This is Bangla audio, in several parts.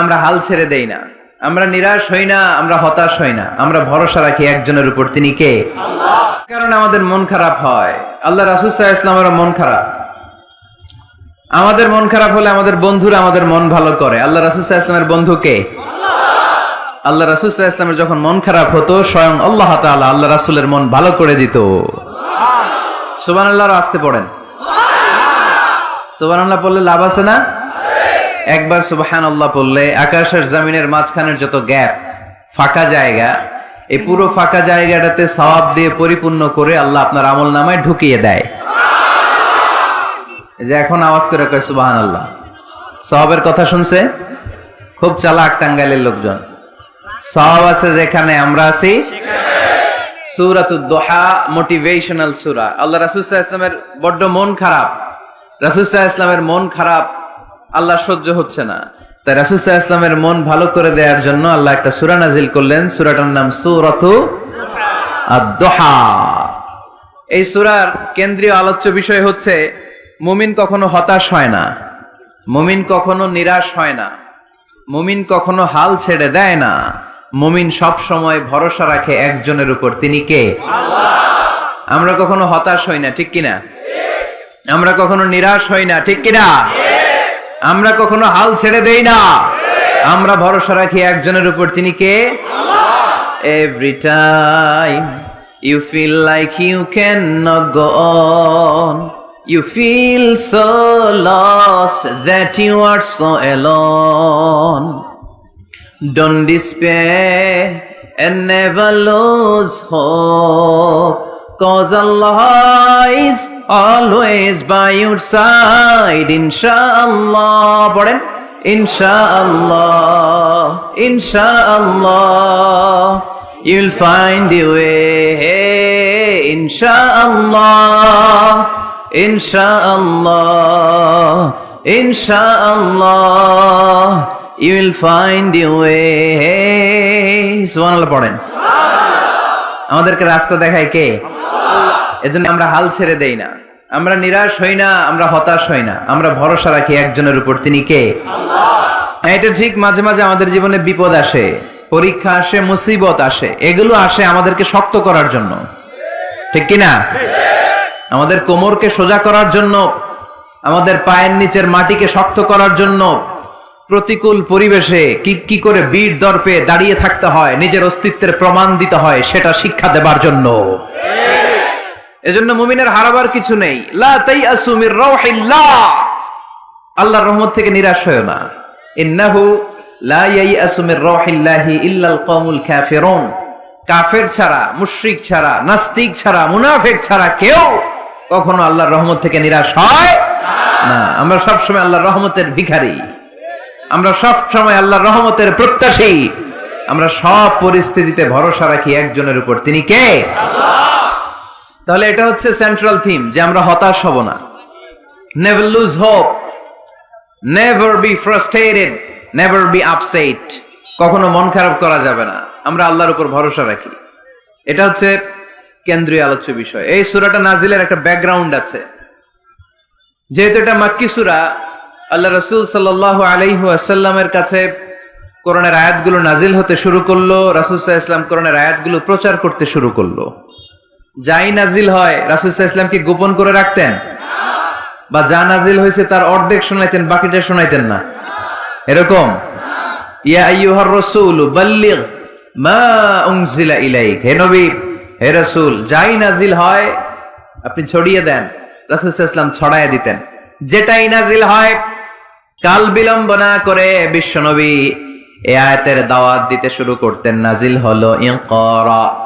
আমরা হাল ছেড়ে দেই না। আমরা নিরাশ হই না, আমরা হতাশ হই না। আমরা ভরসা রাখি একজনের উপর। তিনি কে? কারণ আমাদের মন খারাপ হয়। আল্লাহ রাসুসাহ ইসলামের মন খারাপ। আমাদের মন খারাপ হলে আমাদের বন্ধুরা আমাদের মন ভালো করে। আল্লাহ রাসুসাহ ইসলামের বন্ধু কে? আল্লাহ। রাসুসাহ ইসলামের যখন মন খারাপ হতো, স্বয়ং আল্লাহ তাআলা আল্লাহ রাসুলের মন ভালো করে দিত। সুবান আল্লাহর আসতে পড়েন। সুবান আল্লাহ পড়লে লাভ আছে না? একবার সুবাহান আল্লাহ পড়লে আকাশের জমিনের মাঝখানের যত গ্যাপ, ফাঁকা জায়গা, এই পুরো ফাঁকা জায়গাটাতে সওয়াব দিয়ে পরিপূর্ণ করে আল্লাহ আপনার আমল নামায় ঢুকিয়ে দেয়। যে এখন আওয়াজ করে কয় সুবাহান আল্লাহ সওয়াবের কথা শুনছে? খুব চালাক টাঙ্গাইলের লোকজন। সওয়াব আছে যেখানে আমরা আছি। সুরাতুদ দোহা মোটিভেশনাল সুরা। আল্লাহ রাসূলুল্লাহ ইসলামের বড্ড মন খারাপ। রাসূলুল্লাহ ইসলামের মন খারাপ। আল্লাহ সহ্য হচ্ছে না। তাই রাসূলুল্লাহ ইসলামের মন ভালো করে দেওয়ার জন্য আল্লাহ একটা সুরা নাজিল করলেন। সুরাটার নাম সুরত এই সুরার কেন্দ্রীয় আলোচ্য বিষয় হচ্ছে, মুমিন কখনো হতাশ হয় না, মুমিন কখনো নিরাশ হয় না, মুমিন কখনো হাল ছেড়ে দেয় না, মুমিন সব সময় ভরসা রাখে একজনের উপর, তিনি কে? আমরা কখনো হতাশ হই না, ঠিক কিনা? আমরা কখনো নিরাশ হই না, ঠিক কিনা? আমরা কখনো হাল ছেড়ে দেই না। আমরা ভরসা রাখি একজনের উপর, তিনি কে? Every time you feel like you can not go on you feel so lost that you are so alone Don't despair and never lose hope. Cause Allah is always by your side. Inshallah. পড়েন Inshallah. Inshallah. You'll find your way. Inshallah. Inshallah. Inshallah. You will find your way. সুবহানাল্লাহ পড়েন আমাদেরকে রাস্তা দেখায় কে এজন্য আমরা হাল ছেড়ে দেই না। আমরা নিরাশ হই না, আমরা হতাশ হই না। আমরা ভরসা রাখি একজনের উপর, তিনি কে? এটা ঠিক, মাঝে মাঝে আমাদের জীবনে বিপদ আসে, পরীক্ষা আসে, মুসিবত আসে, এগুলো আসে আমাদেরকে শক্ত করার জন্য। ঠিক কিনা আমাদের কোমরকে সোজা করার জন্য, আমাদের পায়ের নিচের মাটিকে শক্ত করার জন্য প্রতিকূল পরিবেশে কি কি করে বীর দর্পে দাঁড়িয়ে থাকতে হয়, নিজের অস্তিত্বের প্রমাণ দিতে হয়, সেটা শিক্ষা দেবার জন্য। এজন্য মুমিনের হারাবার কিছু নেই। লা রাউহিল্লাহ। আল্লাহর রহমত থেকে নিরাশ হয়ো না। ইন্নাহু কাফের ছাড়া ছাড়া, নাস্তিক ছাড়া ছাড়া কেউ কখনো রহমত থেকে নিরাশ হয় না। আমরা সবসময় আল্লাহর রহমতের ভিখারি। আমরা সব সময় আল্লাহর রহমতের প্রত্যাশী। আমরা সব পরিস্থিতিতে ভরসা রাখি একজনের উপর। তিনি কে? তাহলে এটা হচ্ছে সেন্ট্রাল থিম যে আমরা হতাশ হব না। Never lose hope never be frustrated never be upset কখনো মন খারাপ করা যাবে না। আমরা আল্লাহর উপর ভরসা রাখি। এটা হচ্ছে কেন্দ্রীয় আলোচ্য বিষয়। এই সুরাটা নাজিলের একটা ব্যাকগ্রাউন্ড আছে। যেহেতু এটা মাক্কি সুরা, আল্লাহ রসুল সাল্লাহ আলাইসাল্লামের কাছে কোরআনের আয়াতগুলো নাজিল হতে শুরু করল, রাসুল সাহা ইসলাম কোরআনের আয়াতগুলো প্রচার করতে শুরু করল। যাই নাজিল হয়, রাসুল ইসলামকে গোপন করে রাখতেন? বা যা নাজিল হয়েছে তার অর্ধেক শোনাইতেন, বাকিটা শোনাইতেন না। এরকম? ইয়া যাই নাজিল হয়, আপনি ছড়িয়ে দেন ছড়ায় দিতেন। নাজিল হয়, কাল দাওয়াত দিতে শুরু করতেন, নাজিল হলো ইকরা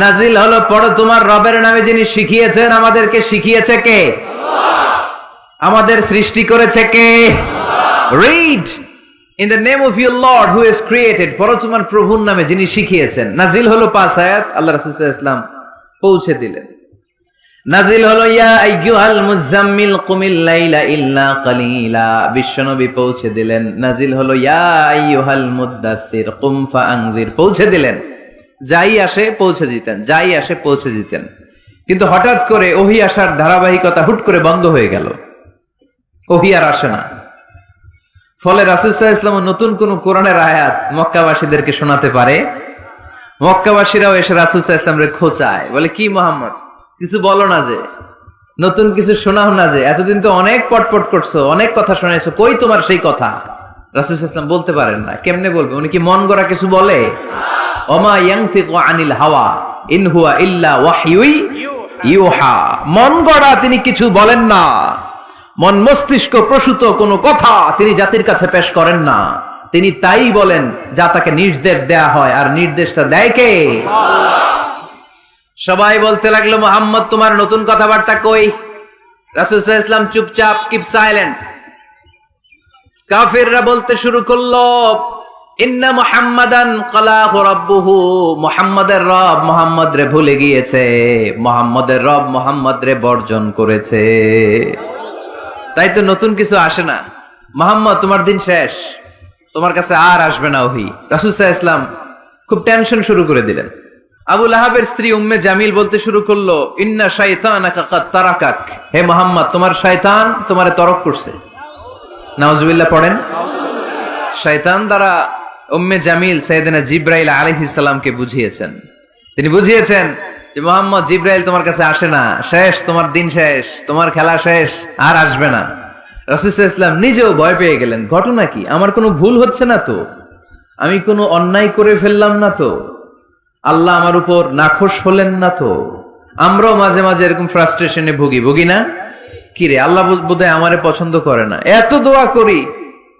নাজিল হলো পড়ো তোমার রবের নামে যিনি শিখিয়েছেন, আমাদেরকে শিখিয়েছে কে? আমাদের সৃষ্টি করেছে কে? Read in the name of your lord who is created পর তোমার প্রভুর নামে যিনি শিখিয়েছেন। নাজিল হলো পাঁচ আয়াত, আল্লাহ রাসূল ইসলাম পৌঁছে দিলেন। নাজিল হলো, ইয়া আইয়ুহাল মুজাম্মিল কুমিল লাইলা ইল্লা কালিলা। বিশ্বনবী পৌঁছে দিলেন। নাজিল হলো, ইয়া আইয়ুহাল মুদ্দাসসির কুম ফাআনজির পৌঁছে দিলেন। যাই আসে পৌঁছে দিতেন, যাই আসে পৌঁছে দিতেন। কিন্তু হঠাৎ করে ওহি আসার ধারাবাহিকতা হুট করে বন্ধ হয়ে গেল। ওহি আর আসে না। ফলে রাসুল ইসলাম নতুন কোন কোরআনের আয়াত মক্কাবাসীদেরকে শোনাতে পারে? মক্কাবাসীরাও এসে সাল্লাল্লাহু আলাইহি খোঁচায় বলে, কি মোহাম্মদ, কিছু বলো না যে, নতুন কিছু শোনাও না যে, এতদিন তো অনেক পটপট করছ, অনেক কথা শোনাইছো, কই তোমার সেই কথা? সাল্লাল্লাহু ইসলাম বলতে পারেন না। কেমনে বলবে? উনি কি মন গড়া কিছু বলে? ওমা আনিল হাওয়া ইল্লা ওয়াহয়ুই ইউহা। মন গড়া তিনি কিছু বলেন না। মন মস্তিষ্ক প্রসূত কোনো কথা তিনি জাতির কাছে পেশ করেন না। তিনি তাই বলেন, যা তাকে নির্দেশ দেয়া হয়। আর নির্দেশটা দেয় কে? সবাই বলতে লাগল, মোহাম্মদ, তোমার নতুন কথাবার্তা কই? রাসুল ইসলাম চুপচাপ কিপ সাইলেন্ট কাফিররা বলতে শুরু করল ইন্না মুহাম্মাদান কালাহু রাব্বুহু, মুহাম্মাদের রব মুহাম্মদ রে ভুলে গিয়েছে, মুহাম্মাদের রব মুহাম্মদ রে বর্জন করেছে। তাই তো নতুন কিছু আসে না। মোহাম্মদ, তোমার দিন শেষ। তোমার কাছে আর আসবে না ওহি। রাসুল সাহা ইসলাম খুব টেনশন শুরু করে দিলেন। আবুল আহাবের স্ত্রী উম্মে জামিল বলতে শুরু করল, ইন্না শাইতান তারাকাক। হে মোহাম্মদ, তোমার শয়তান তোমারে তরক করছে। নাউজুবিল্লাহ পড়েন। শয়তান দ্বারা উম্মে জামিল সৈয়দিনা জিব্রাইল আলাইহিসসালামকে বুঝিয়েছেন। তিনি বুঝিয়েছেন যে, মোহাম্মদ জিব্রাইল তোমার কাছে আসে না। শেষ, তোমার দিন শেষ, তোমার খেলা শেষ, আর আসবে না। রসুল ইসলাম নিজেও ভয় পেয়ে গেলেন। ঘটনা কি? আমার কোনো ভুল হচ্ছে না তো? আমি কোনো অন্যায় করে ফেললাম না তো? আল্লাহ আমার উপর নাখোশ হলেন না তো? আমরাও মাঝে মাঝে এরকম ফ্রাস্ট্রেশনে ভুগি ভুগি না? কিরে আল্লাহ বোধহয় আমারে পছন্দ করে না। এত দোয়া করি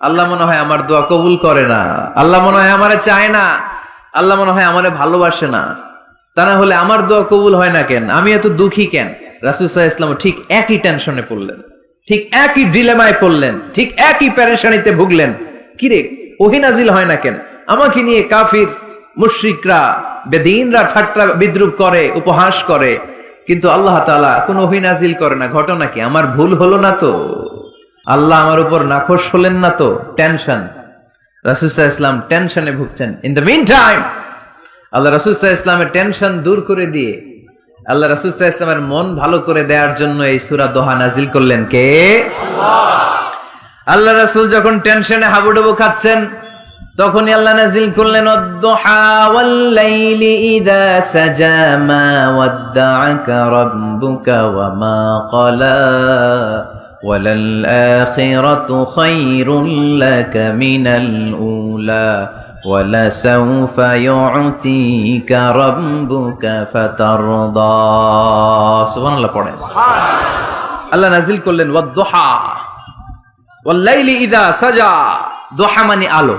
আল্লাহ মনে হয় আমার দোয়া কবুল করে না। আল্লাহ মনে হয় আমারে চায় না। আল্লাহ মনে হয় আমারে ভালোবাসে না। তা না হলে আমার দোয়া কবুল হয় না কেন? আমি এত দুঃখী কেন? রাসুল ইসলাম ঠিক একই টেনশনে পড়লেন। ঠিক একই ডিলেমায় পড়লেন। ঠিক একই প্যারেশানিতে ভুগলেন। কিরে ওহিনাজিল হয় না কেন? আমাকে নিয়ে কাফির, মুশ্রিকরা, বেদিনরা ঠাট্টা বিদ্রুপ করে, উপহাস করে। কিন্তু আল্লাহ তালা কোন ওহিনাজিল করে না। ঘটনা কি? আমার ভুল হলো না তো? আল্লাহ আমার উপর নাখোশ হলেন না তো? টেনশন। রাসুসাহ ইসলাম টেনশনে ভুগছেন। ইন দ্য মিন টাইম আল্লাহ রাসুসাহ ইসলামের টেনশন দূর করে দিয়ে, আল্লাহ রাসুসাহ ইসলামের মন ভালো করে দেওয়ার জন্য এই সুরা দোহা নাজিল করলেন কে? আল্লাহ রাসুল যখন টেনশনে হাবুডুবু খাচ্ছেন, তখনই আল্লাহ নাজিল করলেন সাজা মা وللآخرة خير لك من الأولى ولسوف يعطيك ربك فترضى سبحان الله পড়েন আল্লাহ নাজিল করলেন ওয়াদ্দোহা ওয়াল্লাইলি ইদা সাজা দোহা মানে আলো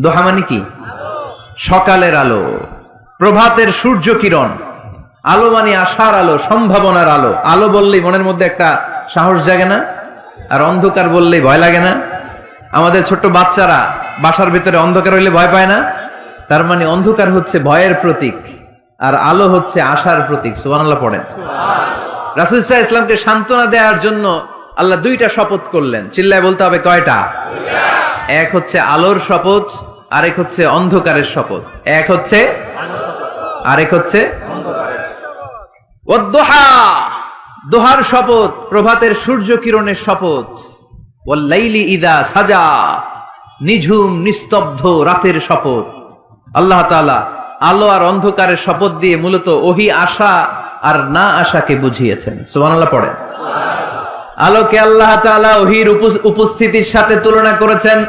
দোহা মানে কি সকালের আলো প্রভাতের সূর্য কিরণ আলো মানে আশার আলো, সম্ভাবনার আলো। আলো বললেই মনের মধ্যে একটা সাহস জাগে না, আর অন্ধকার বললেই ভয় লাগে না। আমাদের ছোট্ট বাচ্চারা বাসার ভিতরে অন্ধকার হইলে ভয় পায় না। তার মানে অন্ধকার হচ্ছে ভয়ের প্রতীক, আর আলো হচ্ছে আশার প্রতীক। সুবহানাল্লাহ পড়েন। রাসুল ইসলামকে সান্ত্বনা দেওয়ার জন্য আল্লাহ দুইটা শপথ করলেন। চিল্লায় বলতে হবে কয়টা? এক হচ্ছে আলোর শপথ, আরেক হচ্ছে অন্ধকারের শপথ। এক হচ্ছে, আরেক হচ্ছে দোহার শপথ, প্রভাতের সূর্য কিরণের শপথ। ওয়াল্লাইলি ইদা সাজা, নিঝুম, নিস্তব্ধ রাতের শপথ। আল্লাহ তাআলা আলো আর অন্ধকারের শপথ দিয়ে মূলত ওহি আশা আর না আশাকে বুঝিয়েছেন। সুবহানাল্লাহ পড়েন। আলোকে আল্লাহ তাআলা ওহির উপ- উপস্থিতির সাথে তুলনা করেছেন।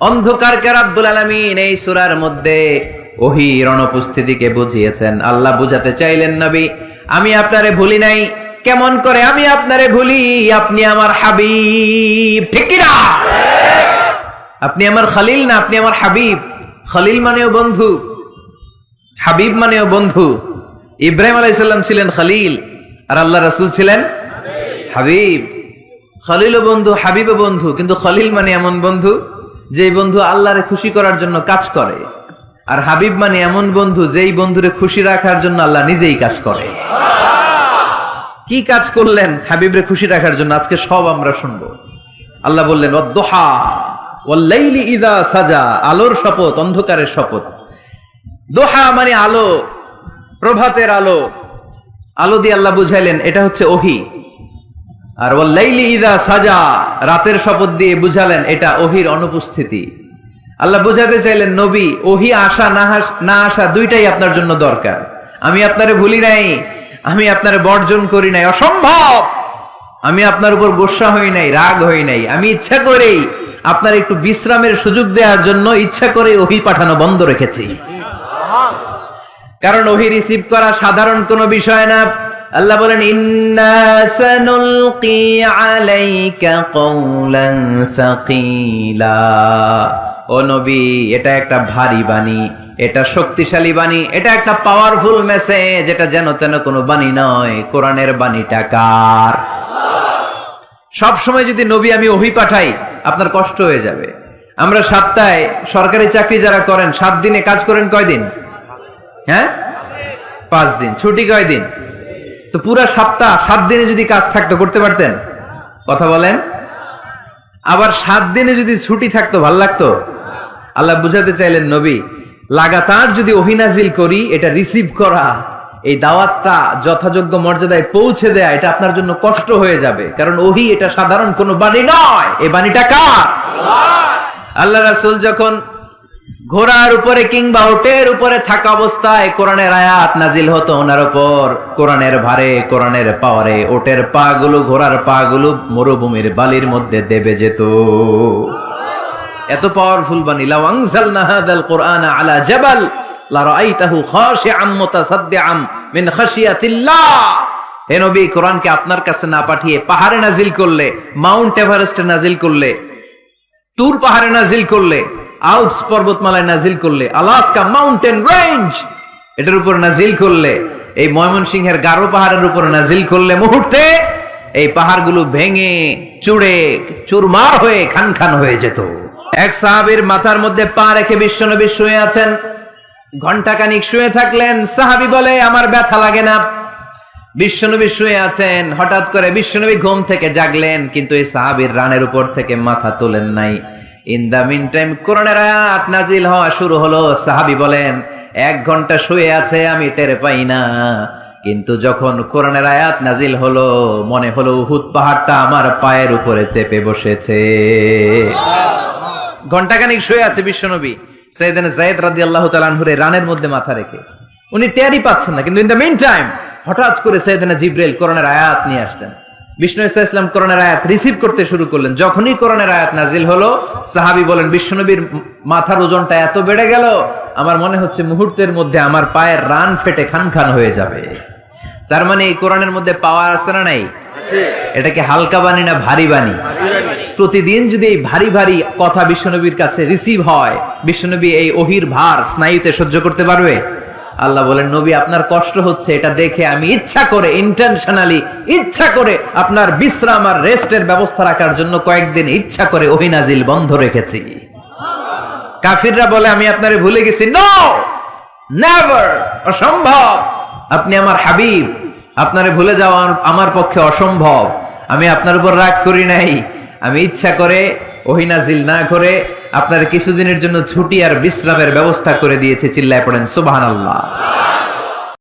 অন্ধকারকে রাব্বুল আলামিন এই সূরার মধ্যে ওহির অনুপস্থিতিকে বুঝিয়েছেন। আল্লাহ বুঝাতে চাইলেন নবী আমি আপনারে ভুলি নাই। কেমন করে আমি আপনারে ভুলি? আপনি আমার হাবিব। ঠিক না আপনি আমার খালিল না, আপনি আমার হাবিব। খালিল মানেও বন্ধু, হাবিব মানেও বন্ধু। ইব্রাহিম আলাইসাল্লাম ছিলেন খালিল, আর আল্লাহ রাসূল ছিলেন হাবিব। খালিল বন্ধু হাবিব বন্ধু, কিন্তু খালিল মানে এমন বন্ধু যে বন্ধু আল্লাহরে খুশি করার জন্য কাজ করে। আর হাবিব মানে এমন বন্ধু যেই বন্ধুরে খুশি রাখার জন্য আল্লাহ নিজেই কাজ করে। কি কাজ করলেন হাবিবরে খুশি রাখার জন্য? আজকে সব আমরা শুনব। আল্লাহ বললেন ইদা সাজা আলোর শপথ, অন্ধকারের শপথ। দোহা মানে আলো, প্রভাতের আলো। আলো দিয়ে আল্লাহ বুঝাইলেন, এটা হচ্ছে ওহি। আর ওয়াল্লাইলি ইদা সাজা, রাতের শপথ দিয়ে বুঝালেন, এটা ওহির অনুপস্থিতি। আল্লাহ বুঝাতে চাইলেন, নবী, ওহি আসা না না আসা দুইটাই আপনার জন্য দরকার। আমি আপনারে ভুলি নাই, আমি আপনারে বর্জন করি নাই, অসম্ভব! আমি আপনার উপর গোসা হই নাই, রাগ হই নাই। আমি ইচ্ছা করেই আপনার একটু বিশ্রামের সুযোগ দেওয়ার জন্য ইচ্ছা করে ওহি পাঠানো বন্ধ রেখেছি। কারণ ওহি রিসিভ করা সাধারণ কোনো বিষয় না। আল্লাহ বলেন, ইন্না ও নবী, এটা একটা ভারী বাণী, এটা শক্তিশালী বাণী, এটা একটা পাওয়ারফুল মেসেজ এটা যেন তেন কোনো বাণী নয়। কোরআনের বাণীটা কার? সব সময় যদি নবী আমি ওহি পাঠাই, আপনার কষ্ট হয়ে যাবে। আমরা সপ্তাহে সরকারি চাকরি যারা করেন, সাত দিনে কাজ করেন কয়দিন? হ্যাঁ? পাঁচ দিন। ছুটি কয় দিন তো পুরা সপ্তাহ সাত দিনে যদি কাজ থাকতো, করতে পারতেন? কথা বলেন? আবার সাত দিনে যদি ছুটি থাকতো, ভালো লাগতো? আল্লাহ বুঝাতে চাইলেন, নবী, লাগাতার যদি অভিনাজিল করি, এটা রিসিভ করা, এই দাওয়াতটা যথাযোগ্য মর্যাদায় পৌঁছে দেয়া, এটা আপনার জন্য কষ্ট হয়ে যাবে। কারণ ওহি এটা সাধারণ কোনো বাণী নয়। এই বাণীটা কার? আল্লাহ রাসূল যখন ঘোড়ার উপরে কিংবা ওটের উপরে থাকা অবস্থায় কোরআনের আয়াত নাজিল হতো ওনার উপর কোরআনের ভারে, কোরআনের পাওয়ারে, ওটের পা গুলো ঘোড়ার পা গুলো মরুভূমির বালির মধ্যে দেবে যেত। এত পাওয়ারফুল বানি লাউ আনজালনা হাদাল কোরআন আলা জাবাল, লা রাআইতাহু খাশিআম মুতাসাদ্দিআম মিন খাশিয়াতিল্লাহ। হে নবী, কোরআনকে আপনার কাছে না পাঠিয়ে পাহাড়ে নাজিল করলে, মাউন্ট এভারেস্টে নাজিল করলে, তুর পাহাড়ে নাজিল করলে আউপস পর্বতমালায় নাজিল করলে, আলাস্কা মাউন্টেন রেঞ্জ, এটার উপর নাজিল করলে, এই ময়মনসিংহের গারো পাহাড়ের উপর নাজিল করলে মুহূর্তে, এই পাহাড়গুলো ভেঙে, চুড়ে, চুরমার হয়ে খান খান হয়ে যেত। এক সাহাবীর মাথার মধ্যে পা রেখে বিশ্বনবী শুয়ে আছেন। ঘণ্টা খানিক শুয়ে থাকলেন, সাহাবী বলে, আমার ব্যথা লাগে না। বিশ্বনবী শুয়ে আছেন, হঠাৎ করে বিশ্বনবী ঘুম থেকে জাগলেন, কিন্তু এই সাহাবীর রানের উপর থেকে মাথা তোলেন নাই। ইন দা মিন টাইম কোরআনের আয়াত নাজিল হওয়া শুরু হলো, সাহাবী বলেন। এক ঘণ্টা শুয়ে আছে, আমি টের পাই না। কিন্তু যখন কোরআনের আয়াত নাজিল হলো, মনে হলো, উহুদ পাহাড়টা আমার পায়ের উপরে চেপে বসেছে। ঘন্টাখানিক শুয়ে আছে বিশ্বনবী। সৈয়দান জায়েদ রাদিয়াল্লাহু তাআলা আনহুরে রানের মধ্যে মাথা রেখে। উনি টেরই পাচ্ছেন না কিন্তু ইন দ্য মিন টাইম হঠাৎ করে সৈয়দানা জিব্রাইল কোরআনের আয়াত নিয়ে আসলেন। বিষ্ণু ইসা ইসলাম কোরআনের আয়াত রিসিভ করতে শুরু করলেন। যখনই কোরআনের আয়াত নাজিল হলো সাহাবী বলেন বিশ্বনবীর মাথার ওজনটা এত বেড়ে গেল আমার মনে হচ্ছে মুহূর্তের মধ্যে আমার পায়ের রান ফেটে খান খান হয়ে যাবে। তার মানে এই কোরআনের মধ্যে পাওয়ার আছে না নাই? এটাকে হালকা বাণী না ভারী বাণী। প্রতিদিন যদি এই ভারী ভারী কথা বিশ্বনবীর কাছে রিসিভ হয়, বিশ্বনবী এই অহির ভার স্নায়ুতে সহ্য করতে পারবে? আল্লাহ বলেন, নবী, আপনার কষ্ট হচ্ছে, এটা দেখে আমি ইচ্ছা করে ইন্টেনশনালি ইচ্ছা করে আপনার বিশ্রাম আর রেস্টের ব্যবস্থা রাখার জন্য কয়েকদিন ইচ্ছা করে অহিনাজিল বন্ধ রেখেছি। কাফিররা বলে, আমি আপনারে ভুলে গেছি। নো নেভার অসম্ভব! আপনি আমার হাবিব, আপনারে ভুলে যাওয়া আমার- আমার পক্ষে অসম্ভব। আমি আপনার উপর রাগ করি নাই। আমি ইচ্ছা করে ওহিনাজিল না করে আপনার কিছুদিনের জন্য ছুটি আর বিশ্রামের ব্যবস্থা করে দিয়েছে, চিল্লায় পড়েন সুবাহ আল্লাহ